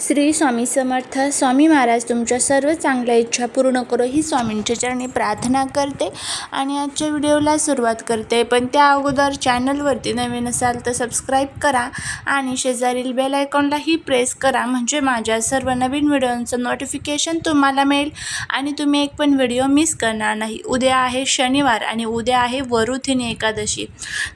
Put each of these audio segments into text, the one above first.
श्री स्वामी समर्थ. स्वामी महाराज तुमच्या सर्व चांगल्या इच्छा पूर्ण करो. ही स्वामींच्या चरणी प्रार्थना करते आणि आजच्या व्हिडिओला सुरुवात करते. पण त्या अगोदर चॅनलवरती नवीन असाल तर सबस्क्राईब करा आणि शेजारील बेल आयकॉनलाही प्रेस करा. म्हणजे माझ्या सर्व नवीन व्हिडिओंचं नोटिफिकेशन तुम्हाला मिळेल आणि तुम्ही एक पण व्हिडिओ मिस करणार नाही. उद्या आहे शनिवार आणि उद्या आहे वरुथिनी एकादशी.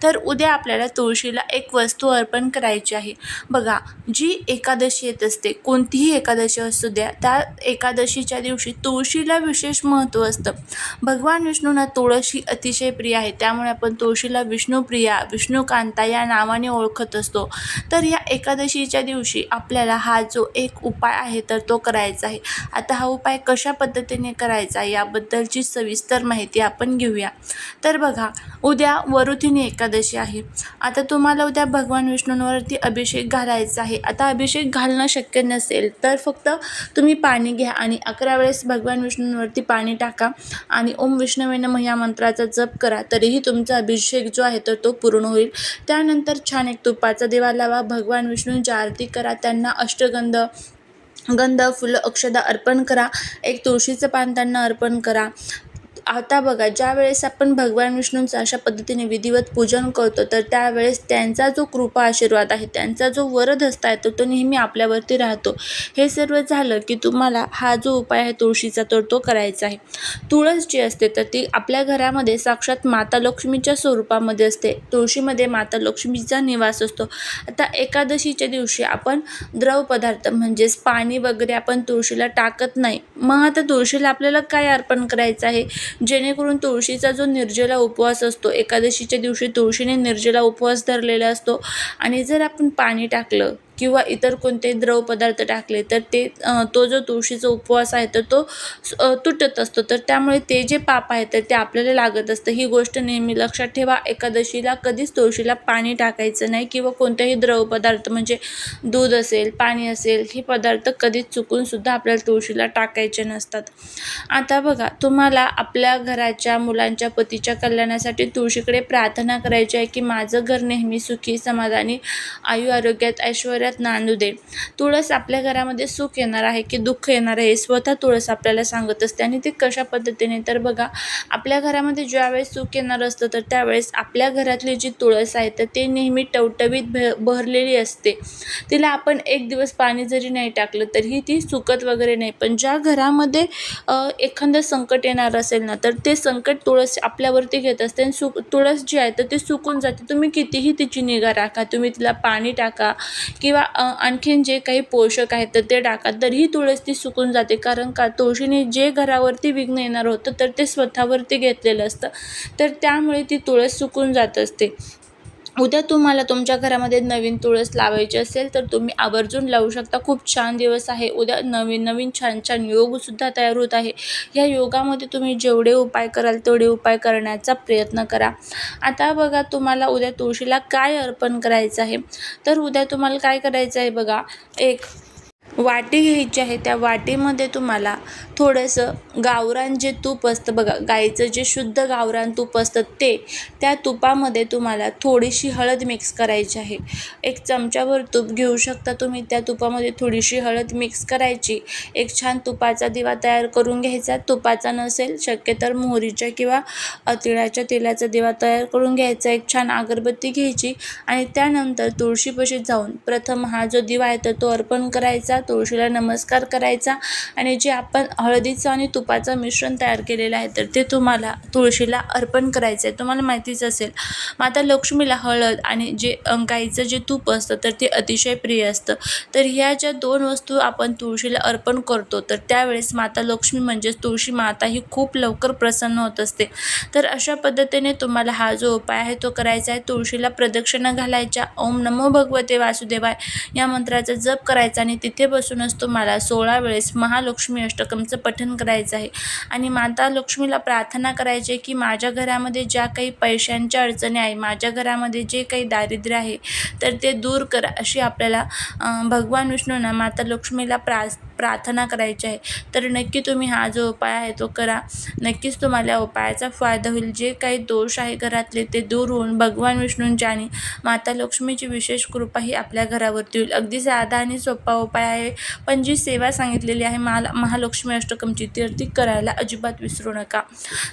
तर उद्या आपल्याला तुळशीला एक वस्तू अर्पण करायची आहे. बघा जी एकादशी येत असते कोणतीही एकादशी असू द्या त्या एकादशीच्या दिवशी तुळशीला विशेष महत्त्व असतं. भगवान विष्णूंना तुळशी अतिशय प्रिय आहे त्यामुळे आपण तुळशीला विष्णुप्रिया विष्णुकांता या नावाने ओळखत असतो. तर या एकादशीच्या दिवशी आपल्याला हा जो एक उपाय आहे तर तो करायचा आहे. आता हा उपाय कशा पद्धतीने करायचा याबद्दलची सविस्तर माहिती आपण घेऊया. तर बघा उद्या वरुथिनी एकादशी आहे. आता तुम्हाला उद्या भगवान विष्णूंवरती अभिषेक घालायचा आहे. आता अभिषेक घालणं शक्य नसेल तर फक्त तुम्ही पाणी घ्या आणि अकरा वेळेस भगवान विष्णूंवरती पाणी टाका आणि ओम विष्णवे नम या मंत्राचा जप करा तरीही तुमचा अभिषेक जो आहे तर तो पूर्ण होईल. त्यानंतर छान एक तुपाचा दिवा लावा भगवान विष्णूंची आरती करा त्यांना अष्टगंध गंध फुलं अक्षदा अर्पण करा एक तुळशीचं पान त्यांना अर्पण करा. आता बघा ज्या वेळेस आपण भगवान विष्णूंचं अशा पद्धतीने विधिवत पूजन करतो तर त्यावेळेस त्यांचा जो कृपा आशीर्वाद आहे त्यांचा जो वरदहस्त आहे तो तो नेहमी आपल्यावरती राहतो. हे सर्व झालं की तुम्हाला हा जो उपाय आहे तुळशीचा तर तो करायचा आहे. तुळस जी असते तर ती आपल्या घरामध्ये साक्षात माता लक्ष्मीच्या स्वरूपामध्ये असते. तुळशीमध्ये माता लक्ष्मीचा निवास असतो. आता एकादशीच्या दिवशी आपण द्रव पदार्थ म्हणजेच पाणी वगैरे आपण तुळशीला टाकत नाही. मग आता तुळशीला आपल्याला काय अर्पण करायचं आहे? जेणेकरून तुळशीचा जो निर्जला उपवास असतो एकादशीच्या दिवशी तुळशीने निर्जला उपवास धरलेला असतो. आणि जर आपण पाणी टाकलं किंवा इतर कोणते द्रव पदार्थ टाकले तर ते तो जो तुळशीचा उपवास आहे तर तो तुटत असतो. तर त्यामुळे ते जे पाप आहे तर ते आपल्याला लागत असतं. ही गोष्ट नेहमी लक्षात ठेवा. एकादशीला कधीच तुळशीला पाणी टाकायचं नाही किंवा कोणतेही द्रव पदार्थ म्हणजे दूध असेल पाणी असेल हे पदार्थ कधीच चुकूनसुद्धा आपल्याला तुळशीला टाकायचे नसतात. आता बघा तुम्हाला आपल्या घराच्या मुलांच्या पतीच्या कल्याणासाठी तुळशीकडे प्रार्थना करायची आहे की माझं घर नेहमी सुखी समाधानी आयु आरोग्यात ऐश्वर्यात नांदू दे. तुळस आपल्या घरामध्ये सुख येणार आहे की दुःख येणार आहे हे स्वतः तुळस आपल्याला सांगत असते. आणि ते कशा पद्धतीने? तर बघा आपल्या घरामध्ये ज्यावेळेस सुख येणार असतं तर त्यावेळेस आपल्या घरातली जी तुळस आहे तर ते नेहमी टवटवीत भ भरलेली असते. तिला आपण एक दिवस पाणी जरी नाही टाकलं तरीही ती सुकत वगैरे नाही. पण ज्या घरामध्ये एखादं संकट येणार असेल ना तर ते संकट तुळस आपल्यावरती घेत असते. आणि सुक तुळस जी आहे तर ती सुकून जाते. तुम्ही कितीही तिची निगा राखा. तुम्ही तिला पाणी टाका किंवा आणखीन जे काही पोषक आहेत तर ते टाका तरीही तुळस ती सुकून जाते. कारण का? तुळशीने जे घरावरती विघ्न येणार होतं तर ते स्वतःवरती घेतलेलं असतं. तर त्यामुळे ती तुळस सुकून जात असते. उद्या तुम्हाला तुमच्या घरामध्ये नवीन तुळस लावायची असेल तर तुम्ही आवर्जून लावू शकता. खूप छान दिवस आहे. उद्या नवीन नवीन छान छान योगसुद्धा तयार होत आहे. या योगामध्ये तुम्ही जेवढे उपाय कराल तेवढे उपाय करण्याचा प्रयत्न करा. आता बघा तुम्हाला उद्या तुळशीला काय अर्पण करायचं आहे? तर उद्या तुम्हाला काय करायचं आहे बघा? एक वाटी घ्यायची आहे त्या वाटीमध्ये तुम्हाला थोडंसं गावरान जे तूप असतं बघा गाईचं जे शुद्ध गावरान तूप असतं ते त्या तुपामध्ये तुम्हाला थोडीशी हळद मिक्स करायची आहे. एक चमच्याभर तूप घेऊ शकता तुम्ही त्या तुपामध्ये थोडीशी हळद मिक्स करायची. एक छान तुपाचा दिवा तयार करून घ्यायचा. तुपाचा नसेल शक्य तर मोहरीच्या किंवा तिळाच्या तेलाचा दिवा तयार करून घ्यायचा. एक छान अगरबत्ती घ्यायची आणि त्यानंतर तुळशीपाशी जाऊन प्रथम हा जो दिवा आहे तर तो अर्पण करायचा. तुळशीला नमस्कार करायचा आणि जे आपण हळदीचं आणि तुपाचं मिश्रण तयार केलेलं आहे तर ते तुम्हाला तुळशीला अर्पण करायचं आहे तुम्हाला माहितीच असेल माता लक्ष्मीला हळद आणि जे गाईचं जे तूप असतं तर ते अतिशय प्रिय असतं. तर ह्या ज्या दोन वस्तू आपण तुळशीला अर्पण करतो तर त्यावेळेस माता लक्ष्मी म्हणजेच तुळशी माता ही खूप लवकर प्रसन्न होत असते. तर अशा पद्धतीने तुम्हाला हा जो उपाय आहे तो करायचा आहे. तुळशीला प्रदक्षिणा घालायच्या. ओम नमो भगवते वासुदेवाय. या मंत्राचा जप करायचा आणि तिथे बसूनच तुम्हाला सोळा वेळेस महालक्ष्मी अष्टकमचं पठण करायचं आहे. आणि माता लक्ष्मीला प्रार्थना करायची आहे की माझ्या घरामध्ये ज्या काही पैशांच्या अडचणी आहे माझ्या घरामध्ये जे काही दारिद्र्य आहे तर ते दूर करा अशी आपल्याला भगवान विष्णूंना माता लक्ष्मीला प्रा प्रार्थना करायची आहे. तर नक्की तुम्ही हा जो उपाय आहे तो करा. नक्कीच तुम्हाला या उपायाचा फायदा होईल. जे काही दोष आहे घरातले ते दूर होऊन भगवान विष्णूंची आणि माता लक्ष्मीची विशेष कृपा ही आपल्या घरावरती होईल अगदी साधा आणि सोपा उपाय आहे. पण जी सेवा सांगितलेली आहे मला महालक्ष्मी अष्टकमची ती ती करायला अजिबात विसरू नका.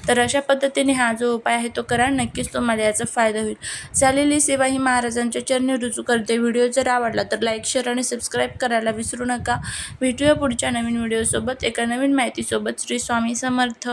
तर अशा पद्धतीने हा जो उपाय आहे तो करा. नक्कीच तुम्हाला याचा फायदा होईल. झालेली सेवा ही महाराजांच्या चरणी रुजू करते. व्हिडिओ जर आवडला तर लाईक शेअर आणि सबस्क्राईब करायला विसरू नका. व्हिडिओ पुढच्या नवीन व्हिडिओसोबत एका नवीन माहितीसोबत श्री स्वामी समर्थ.